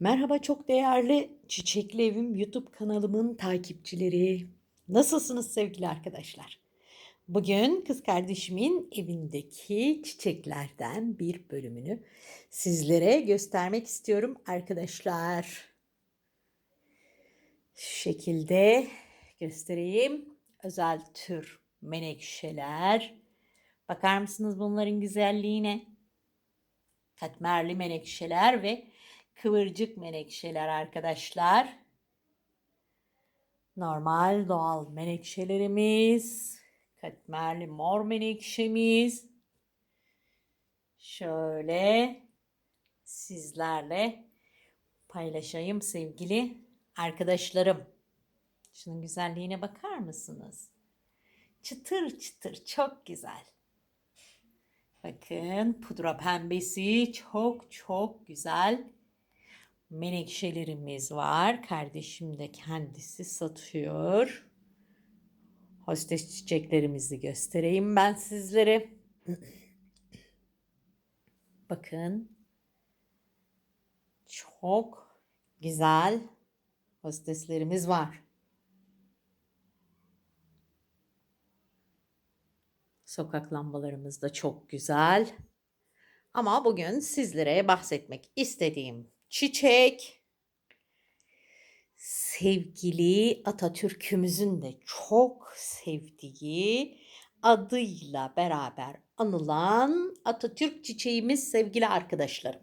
Merhaba çok değerli Çiçekli Evim YouTube kanalımın takipçileri. Nasılsınız sevgili arkadaşlar? Bugün kız kardeşimin evindeki çiçeklerden bir bölümünü sizlere göstermek istiyorum arkadaşlar. Şu şekilde göstereyim. Özel tür menekşeler. Bakar mısınız bunların güzelliğine? Katmerli menekşeler ve kıvırcık menekşeler arkadaşlar. Normal doğal menekşelerimiz. Katmerli mor menekşemiz. Şöyle sizlerle paylaşayım sevgili arkadaşlarım. Şunun güzelliğine bakar mısınız? Çıtır çıtır çok güzel. Bakın pudra pembesi çok çok güzel menekşelerimiz var. Kardeşim de kendisi satıyor. Hostes çiçeklerimizi göstereyim ben sizlere. Bakın. Çok güzel hosteslerimiz var. Sokak lambalarımız da çok güzel. Ama bugün sizlere bahsetmek istediğim çiçek sevgili Atatürk'ümüzün de çok sevdiği adıyla beraber anılan Atatürk çiçeğimiz sevgili arkadaşlarım.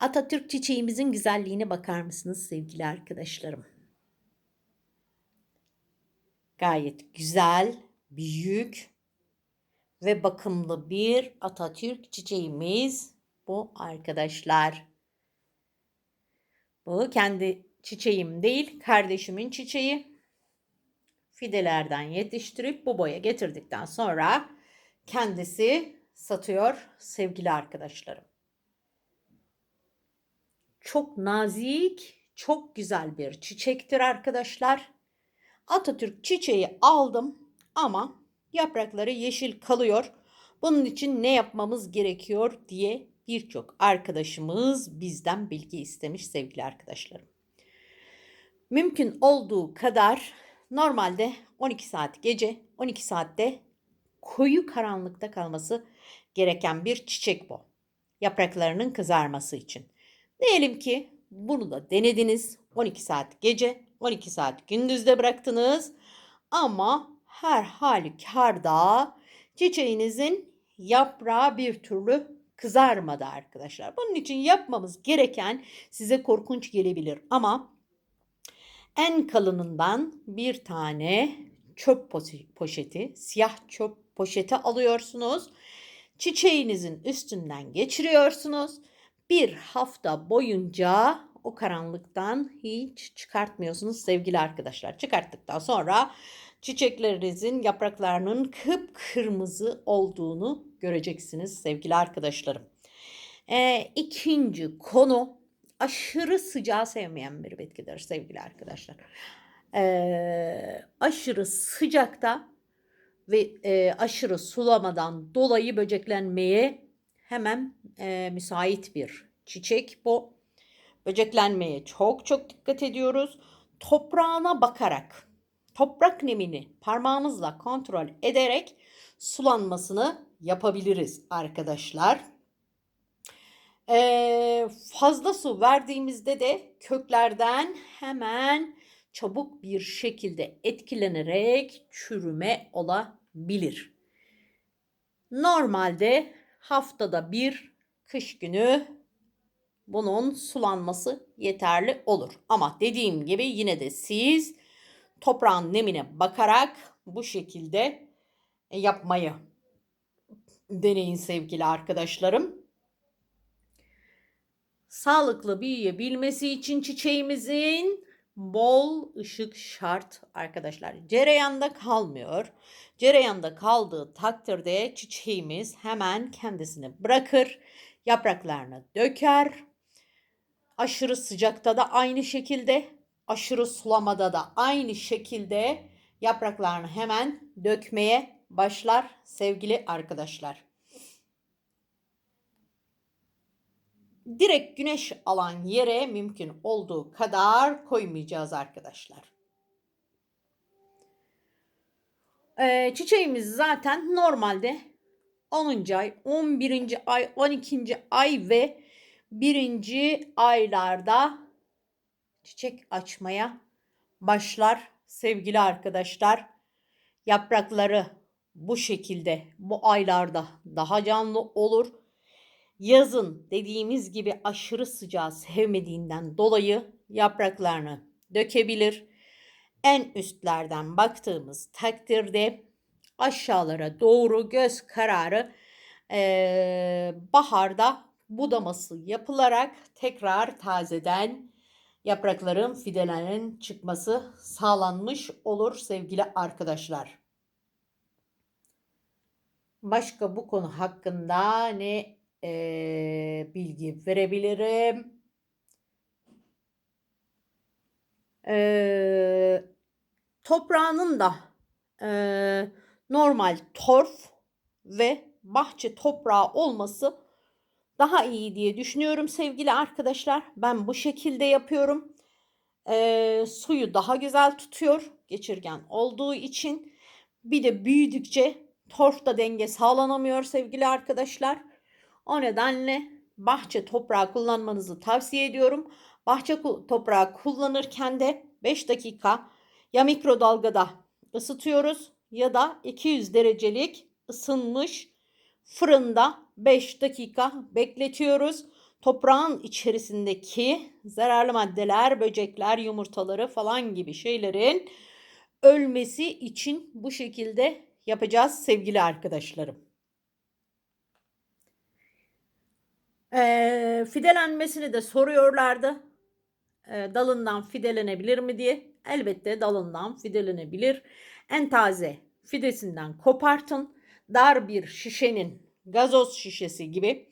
Atatürk çiçeğimizin güzelliğine bakar mısınız sevgili arkadaşlarım? Gayet güzel, büyük ve bakımlı bir Atatürk çiçeğimiz bu arkadaşlar. Bu kendi çiçeğim değil, kardeşimin çiçeği. Fidelerden yetiştirip bu boya getirdikten sonra kendisi satıyor sevgili arkadaşlarım. Çok nazik, çok güzel bir çiçektir arkadaşlar. Atatürk çiçeği aldım ama yaprakları yeşil kalıyor. Bunun için ne yapmamız gerekiyor diye birçok arkadaşımız bizden bilgi istemiş sevgili arkadaşlarım. Mümkün olduğu kadar normalde 12 saat gece 12 saatte koyu karanlıkta kalması gereken bir çiçek bu. Yapraklarının kızarması için. Diyelim ki bunu da denediniz. 12 saat gece, 12 saat gündüzde bıraktınız. Ama her halükarda çiçeğinizin yaprağı bir türlü kızarmadı arkadaşlar. Bunun için yapmamız gereken size korkunç gelebilir ama en kalınından bir tane çöp poşeti, siyah çöp poşeti alıyorsunuz. Çiçeğinizin üstünden geçiriyorsunuz. Bir hafta boyunca o karanlıktan hiç çıkartmıyorsunuz sevgili arkadaşlar. Çıkarttıktan sonra çiçeklerinizin yapraklarının kıpkırmızı olduğunu göreceksiniz sevgili arkadaşlarım. Ee, ikinci konu aşırı sıcağı sevmeyen bir bitkidir sevgili arkadaşlar. Ee, aşırı sıcakta ve e, aşırı sulamadan dolayı böceklenmeye hemen e, müsait bir çiçek bu. Böceklenmeye çok çok dikkat ediyoruz. Toprağına bakarak toprak nemini parmağımızla kontrol ederek sulanmasını yapabiliriz arkadaşlar. Ee, fazla su verdiğimizde de köklerden hemen çabuk bir şekilde etkilenerek çürüme olabilir. Normalde haftada bir kış günü bunun sulanması yeterli olur. Ama dediğim gibi yine de siz toprağın nemine bakarak bu şekilde yapmayı deneyin sevgili arkadaşlarım. Sağlıklı büyüyebilmesi için çiçeğimizin bol ışık şart arkadaşlar. Cereyanda kalmıyor. Cereyanda kaldığı takdirde çiçeğimiz hemen kendisini bırakır, yapraklarını döker. Aşırı sıcakta da aynı şekilde, aşırı sulamada da aynı şekilde yapraklarını hemen dökmeye başlar sevgili arkadaşlar. direkt güneş alan yere mümkün olduğu kadar koymayacağız arkadaşlar. Ee, çiçeğimiz zaten normalde 10. ay, 11. ay, 12. ay ve 1. aylarda çiçek açmaya başlar sevgili arkadaşlar. Yaprakları bu şekilde bu aylarda daha canlı olur. Yazın dediğimiz gibi aşırı sıcağı sevmediğinden dolayı yapraklarını dökebilir. En üstlerden baktığımız takdirde aşağılara doğru göz kararı ee, baharda budaması yapılarak tekrar tazeden yaprakların fidelerinin çıkması sağlanmış olur sevgili arkadaşlar. Başka bu konu hakkında ne e, bilgi verebilirim? E, toprağının da e, normal torf ve bahçe toprağı olması daha iyi diye düşünüyorum sevgili arkadaşlar. Ben bu şekilde yapıyorum. E, suyu daha güzel tutuyor geçirgen olduğu için. Bir de büyüdükçe torfta denge sağlanamıyor sevgili arkadaşlar. O nedenle bahçe toprağı kullanmanızı tavsiye ediyorum. Bahçe toprağı kullanırken de 5 dakika ya mikrodalgada ısıtıyoruz ya da 200 derecelik ısınmış fırında 5 dakika bekletiyoruz. Toprağın içerisindeki zararlı maddeler, böcekler, yumurtaları falan gibi şeylerin ölmesi için bu şekilde yapacağız sevgili arkadaşlarım. Ee, fidelenmesini de soruyorlardı. Ee, dalından fidelenebilir mi diye. Elbette dalından fidelenebilir. En taze fidesinden kopartın. Dar bir şişenin gazoz şişesi gibi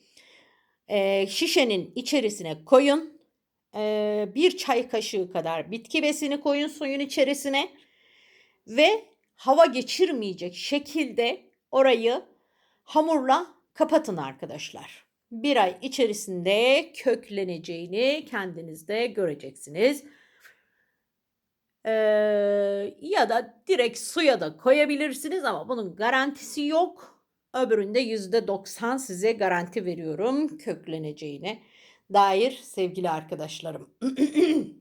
e, şişenin içerisine koyun. E, bir çay kaşığı kadar bitki besini koyun suyun içerisine ve hava geçirmeyecek şekilde orayı hamurla kapatın arkadaşlar. Bir ay içerisinde kökleneceğini kendiniz de göreceksiniz. Ee, ya da direkt suya da koyabilirsiniz ama bunun garantisi yok. Öbüründe yüzde doksan size garanti veriyorum kökleneceğine dair sevgili arkadaşlarım.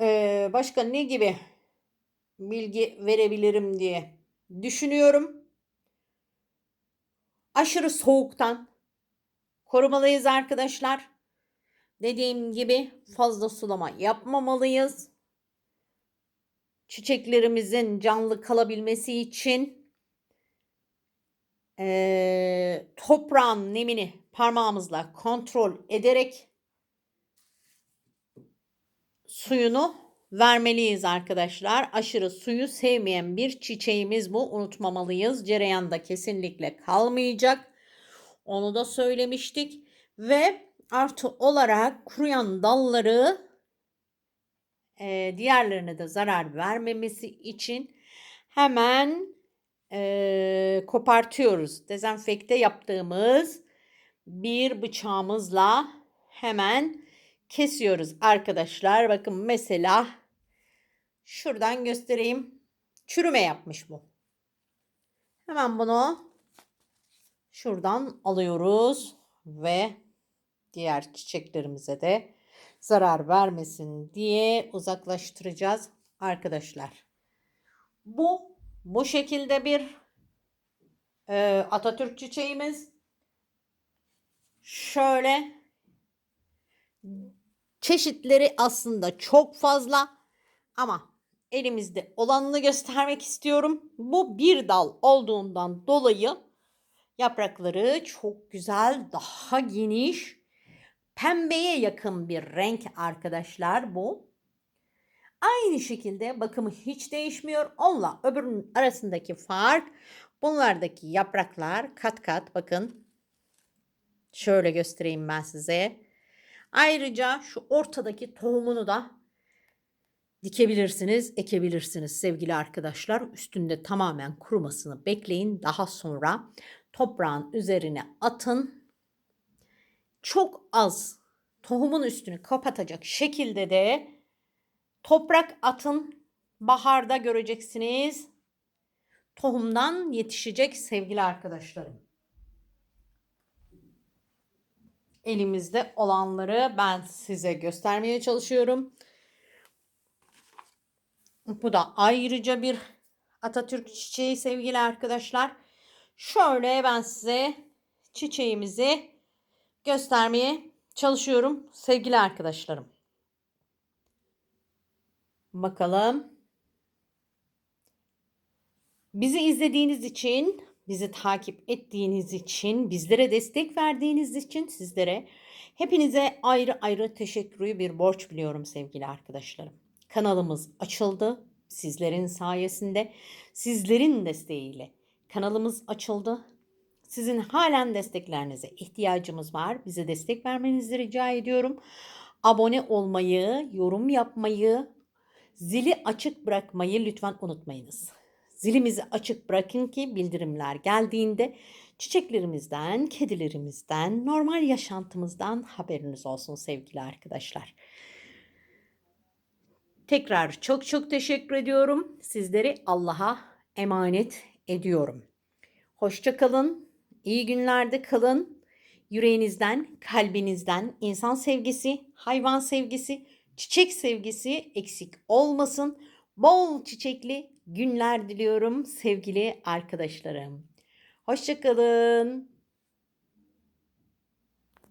Ee, başka ne gibi bilgi verebilirim diye düşünüyorum. Aşırı soğuktan korumalıyız arkadaşlar. Dediğim gibi fazla sulama yapmamalıyız. Çiçeklerimizin canlı kalabilmesi için e, toprağın nemini parmağımızla kontrol ederek suyunu vermeliyiz arkadaşlar. Aşırı suyu sevmeyen bir çiçeğimiz bu. Unutmamalıyız. Cereyanda kesinlikle kalmayacak. Onu da söylemiştik. Ve artı olarak kuruyan dalları e, diğerlerine de zarar vermemesi için hemen e, kopartıyoruz. Dezenfekte yaptığımız bir bıçağımızla hemen kesiyoruz arkadaşlar. Bakın mesela şuradan göstereyim. Çürüme yapmış bu. Hemen bunu şuradan alıyoruz ve diğer çiçeklerimize de zarar vermesin diye uzaklaştıracağız arkadaşlar. Bu bu şekilde bir e, Atatürk çiçeğimiz. Şöyle Çeşitleri aslında çok fazla ama elimizde olanını göstermek istiyorum. Bu bir dal olduğundan dolayı yaprakları çok güzel, daha geniş, pembeye yakın bir renk arkadaşlar bu. Aynı şekilde bakımı hiç değişmiyor. Onunla öbürünün arasındaki fark bunlardaki yapraklar kat kat bakın. Şöyle göstereyim ben size. Ayrıca şu ortadaki tohumunu da dikebilirsiniz, ekebilirsiniz sevgili arkadaşlar. Üstünde tamamen kurumasını bekleyin. Daha sonra toprağın üzerine atın. Çok az tohumun üstünü kapatacak şekilde de toprak atın. Baharda göreceksiniz. Tohumdan yetişecek sevgili arkadaşlarım. Elimizde olanları ben size göstermeye çalışıyorum. Bu da ayrıca bir Atatürk çiçeği sevgili arkadaşlar. Şöyle ben size çiçeğimizi göstermeye çalışıyorum sevgili arkadaşlarım. Bakalım. Bizi izlediğiniz için, bizi takip ettiğiniz için, bizlere destek verdiğiniz için sizlere hepinize ayrı ayrı teşekkürü bir borç biliyorum sevgili arkadaşlarım. Kanalımız açıldı sizlerin sayesinde, sizlerin desteğiyle kanalımız açıldı. Sizin halen desteklerinize ihtiyacımız var. Bize destek vermenizi rica ediyorum. Abone olmayı, yorum yapmayı, zili açık bırakmayı lütfen unutmayınız. Zilimizi açık bırakın ki bildirimler geldiğinde çiçeklerimizden, kedilerimizden, normal yaşantımızdan haberiniz olsun sevgili arkadaşlar. Tekrar çok çok teşekkür ediyorum. Sizleri Allah'a emanet ediyorum. Hoşça kalın. İyi günlerde kalın. Yüreğinizden, kalbinizden insan sevgisi, hayvan sevgisi, çiçek sevgisi eksik olmasın. Bol çiçekli günler diliyorum sevgili arkadaşlarım. Hoşça kalın.